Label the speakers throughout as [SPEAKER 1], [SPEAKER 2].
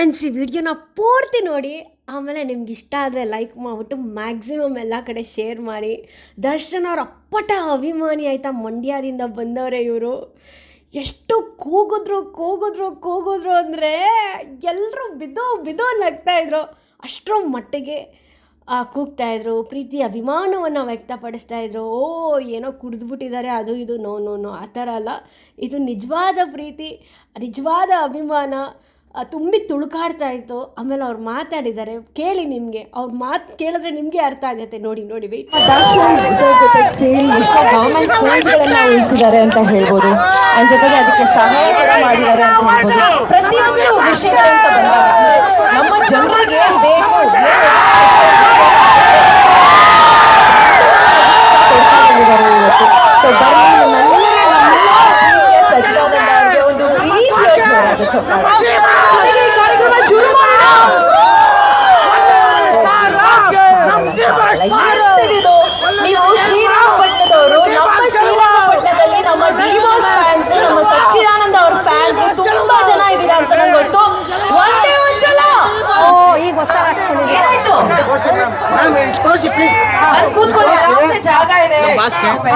[SPEAKER 1] Friends, ಈ ವಿಡಿಯೋನ ಪೂರ್ತಿ ನೋಡಿ. ಆಮೇಲೆ ನಿಮ್ಗೆ ಇಷ್ಟ ಆದರೆ ಲೈಕ್ ಮಾಡಿಬಿಟ್ಟು ಮ್ಯಾಕ್ಸಿಮಮ್ ಎಲ್ಲ ಕಡೆ ಶೇರ್ ಮಾಡಿ. ದರ್ಶನ್ ಅವ್ರ ಅಪ್ಪಟ ಅಭಿಮಾನಿ ಆಯಿತಾ ಮಂಡ್ಯದಿಂದ ಬಂದವರೇ ಇವರು. ಎಷ್ಟು ಕೂಗಿದ್ರು ಕೂಗಿದ್ರು ಕೂಗಿದ್ರು ಅಂದರೆ ಎಲ್ಲರೂ ಬಿದ್ದೋ ಬಿದ್ದೋ ನಗ್ತಾಯಿದ್ರು ಅಷ್ಟರ ಮಟ್ಟಿಗೆ ಕೂಗ್ತಾಯಿದ್ರು ಪ್ರೀತಿ ಅಭಿಮಾನವನ್ನು ವ್ಯಕ್ತಪಡಿಸ್ತಾ ಇದ್ರು. ಓ, ಏನೋ ಕುಡಿದ್ಬಿಟ್ಟಿದ್ದಾರೆ, ಅದು ಇದು, ನೋ ನೋ ನೋ, ಆ ಥರ ಅಲ್ಲ. ಇದು ನಿಜವಾದ ಪ್ರೀತಿ, ನಿಜವಾದ ಅಭಿಮಾನ. ತುಂಬಿ ತುಳುಕಾಡ್ತಾ ಇತ್ತು. ಆಮೇಲೆ ಅವ್ರು ಮಾತಾಡಿದ್ದಾರೆ. ಕೇಳಿ ನಿಮಗೆ. ಅವ್ರ ಮಾತು ಕೇಳಿದ್ರೆ ನಿಮಗೆ ಅರ್ಥ ಆಗುತ್ತೆ. ನೋಡಿ ನೋಡಿ
[SPEAKER 2] ಉಳಿಸಿದ್ದಾರೆ ಅಂತ ಹೇಳ್ಬೋದು. ಅದ್ರ ಜೊತೆಗೆ ಅದಕ್ಕೆ ಸಹಾಯ ಮಾಡಿದ್ದಾರೆ ಅಂತ ಹೇಳ್ಬೋದು. ಪ್ರತಿಯೊಂದು ವಿಷಯಗಳಂತ ಬಂದಾಗ ನಮ್ಮ ಜನರಿಗೆ ಬೇಕು? ಸೊ ಜೊತೆಗೆ ಈ ಕಾರ್ಯಕ್ರಮ ಶುರು ಮಾಡೋಣ ಎತ್ತಿದಿದು. ನೀವು ಶ್ರೀರಂಗಪಟ್ಟಣದವರು ನಮ್ಮ ಶ್ರೀರಂಗಪಟ್ಟಣದಲ್ಲಿ ನಮ್ಮ ಡಿವೋರ್ಸ್ ಫ್ಯಾನ್ಸ್ ನಮ್ಮ ಸಚ್ಚಿದಾನಂದ ಅವ್ರ ಫ್ಯಾನ್ಸ್ ತುಂಬಾ ಜನ ಇದ್ದೀರಾ ಅಂತ ನಂಗೆ ಗೊತ್ತು ಒಂದೇ ಒಂದ್ಸಲ
[SPEAKER 1] ಓ ಈಗ ಹೊಸ ಹಾಕ್ಸ್ಕೊಂಡಿದ್ದೀನಿ
[SPEAKER 2] ಏನಾಯ್ತು
[SPEAKER 3] ತೋರಿಸಿ ಪ್ಲೀಸ್
[SPEAKER 2] ಕೂತ್ಕೊಳ್ಳಿ ಆರಾಮ್ಸೆ ಜಾಗ ಇದೆ.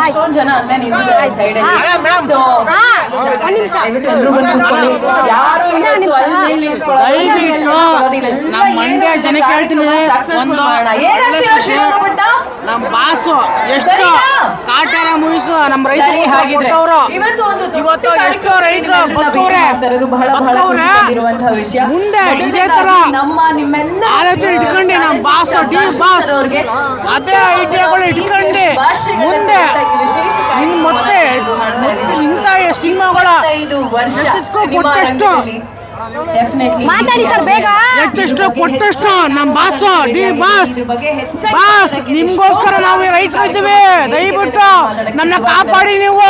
[SPEAKER 2] ಎಷ್ಟೊಂದು ಜನ ಅಲ್ಲೇ. ನಿಂತಿದ್ದಾರೆ ಸೈಡ್. ಯಾರು ಇವೆಲ್ಲ
[SPEAKER 3] ಜನಕ್ಕೆ ಹೇಳ್ತೀನಿ, ನಮ್ಮ
[SPEAKER 2] ರೈತರು
[SPEAKER 3] ರೈತರಿಗೆ
[SPEAKER 2] ಇವತ್ತು
[SPEAKER 3] ಎಷ್ಟೋ ರೈತರು ಬದುಕವ್ರೆ
[SPEAKER 2] ಬಹಳ
[SPEAKER 3] ಬದುಕವ್ರೆ.
[SPEAKER 2] ವಿಷಯ.
[SPEAKER 3] ಮುಂದೆ ಇದೇ ತರ
[SPEAKER 2] ನಮ್ಮ ನಿಮ್ಮೆಲ್ಲ
[SPEAKER 3] ಆಲೋಚನೆ ಇಟ್ಕೊಂಡು ನಮ್ಮ ಬಾಸ್ ಡಿ ಬಾಸ್ ಅದೇ ಐಡಿಯಾಗಳು ಇಟ್ಕೊಂಡು ಮುಂದೆ ಇನ್ನು ಮತ್ತೆ ಇಂಥ ಸಿನಿಮಾಗಳ ಕೊಟ್ಟಷ್ಟು
[SPEAKER 2] ಮಾತಾಡಿ ಸರ್ ಬೇಗ.
[SPEAKER 3] ಹೆಚ್ಚೆಷ್ಟು ಕೊಟ್ಟಷ್ಟು ನಮ್ಮ ಬಾಸ್ ಡಿ ಬಾಸ್ ಬಾಸ್ ನಿಮ್ಗೋಸ್ಕರ ನಾವು ರೈತರು ಇದ್ದೀವಿ. ದಯವಿಟ್ಟು ನಮ್ಮನ್ನ ಕಾಪಾಡಿ ನೀವು.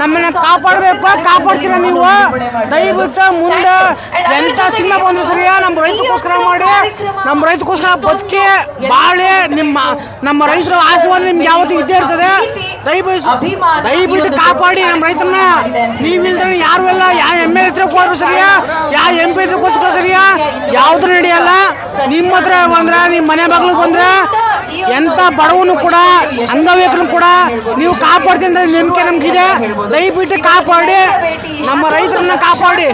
[SPEAKER 3] ನಮ್ಮನ್ನ ಕಾಪಾಡಬೇಕು ಕಾಪಾಡ್ತೀರ ನೀವು? ದಯವಿಟ್ಟು ಮುಂದೆ ಎಂತ ಸಿನಿಮಾ ಬಂದ್ರು ಸರಿಯ? ನಮ್ಮ ರೈತಕ್ಕೋಸ್ಕರ ಮಾಡಿ. ನಮ್ಮ ರೈತಕ್ಕೋಸ್ಕರ ಬದುಕಿ ಬಾಳೆ ನಿಮ್ಮ ನಮ್ಮ ರೈತರ ಆಶೀರ್ವಾದ ನಿಮ್ಗೆ ಯಾವತ್ತೂ ಇದ್ದೇ ಇರ್ತದೆ. ದಯವಿಟ್ಟು ದಯವಿಟ್ಟು ಕಾಪಾಡಿ ನಮ್ಮ ರೈತರನ್ನ. ನೀವಿಲ್ದ್ರೆ ಯಾರು ಇಲ್ಲ. ಯಾವ ಎಂ ಎಲ್ ಇದ್ರೆ ಹೋದ್ರು ಸರಿಯಾ ಯಾವ ಎಂ ಪಿ ಹತ್ರಕ್ಕೋಸ್ಕರ ಸರಿಯಾ ಯಾವ್ದು ನಡೆಯಲ್ಲ. ನಿಮ್ಮ ಹತ್ರ ಬಂದ್ರೆ ನಿಮ್ಮ ಮನೆ ಬಾಗ್ಲಿಗೆ ಬಂದ್ರೆ ಎಂತ ಬಡವನು ಕೂಡ ಅಂಗವಿಕಲನು ಕೂಡ ನೀವು ಕಾಪಾಡ್ತೀನಿ ಅಂದ್ರೆ ನಂಬಿಕೆ ನಮ್ಗಿದೆ ದಯವಿಟ್ಟು ಕಾಪಾಡಿ. ನಮ್ಮ ರೈತರನ್ನ ಕಾಪಾಡಿ.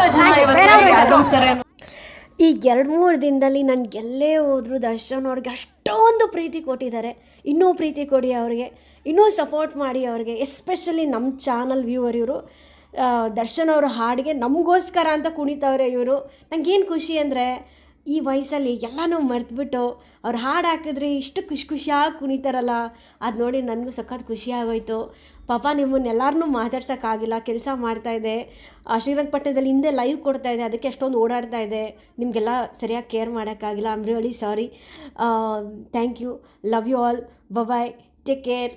[SPEAKER 1] ಈ ಎರಡು ಮೂರು ದಿನದಲ್ಲಿ ನನಗೆ ಎಲ್ಲೇ ಹೋದರೂ ದರ್ಶನ್ ಅವ್ರಿಗೆ ಅಷ್ಟೊಂದು ಪ್ರೀತಿ ಕೊಟ್ಟಿದ್ದಾರೆ. ಇನ್ನೂ ಪ್ರೀತಿ ಕೊಡಿ ಅವ್ರಿಗೆ, ಇನ್ನೂ ಸಪೋರ್ಟ್ ಮಾಡಿ ಅವ್ರಿಗೆ ಎಸ್ಪೆಷಲಿ ನಮ್ಮ ಚಾನಲ್ ವ್ಯೂವರ್ ಇವರು. ದರ್ಶನ್ ಅವ್ರ ಹಾಡಿಗೆ ನಮಗೋಸ್ಕರ ಅಂತ ಕುಣಿತವ್ರೆ ಇವರು. ನನಗೇನು ಖುಷಿ ಅಂದರೆ ಈ ವಯಸ್ಸಲ್ಲಿ ಎಲ್ಲನೂ ಮರೆತುಬಿಟ್ಟು ಅವ್ರು ಹಾಡು ಹಾಕಿದ್ರೆ ಇಷ್ಟು ಖುಷಿ ಖುಷಿಯಾಗಿ ಕುಣಿತಾರಲ್ಲ, ಅದು ನೋಡಿ ನನಗೂ ಸಖತ್ ಖುಷಿ ಆಗೋಯ್ತು. ಪಾಪ ನಿಮ್ಮನ್ನೆಲ್ಲರನ್ನೂ ಮಾತಾಡ್ಸೋಕ್ಕಾಗಿಲ್ಲ ಕೆಲಸ ಮಾಡ್ತಾಯಿದ್ದೆ ಶ್ರೀರಂಗಪಟ್ಟಣದಲ್ಲಿ ಹಿಂದೆ ಲೈವ್ ಕೊಡ್ತಾ ಇದೆ, ಅದಕ್ಕೆ ಅಷ್ಟೊಂದು ಓಡಾಡ್ತಾ ಇದೆ. ನಿಮಗೆಲ್ಲ ಸರಿಯಾಗಿ ಕೇರ್ ಮಾಡೋಕ್ಕಾಗಿಲ್ಲ am really sorry thank you love you all bye bye take care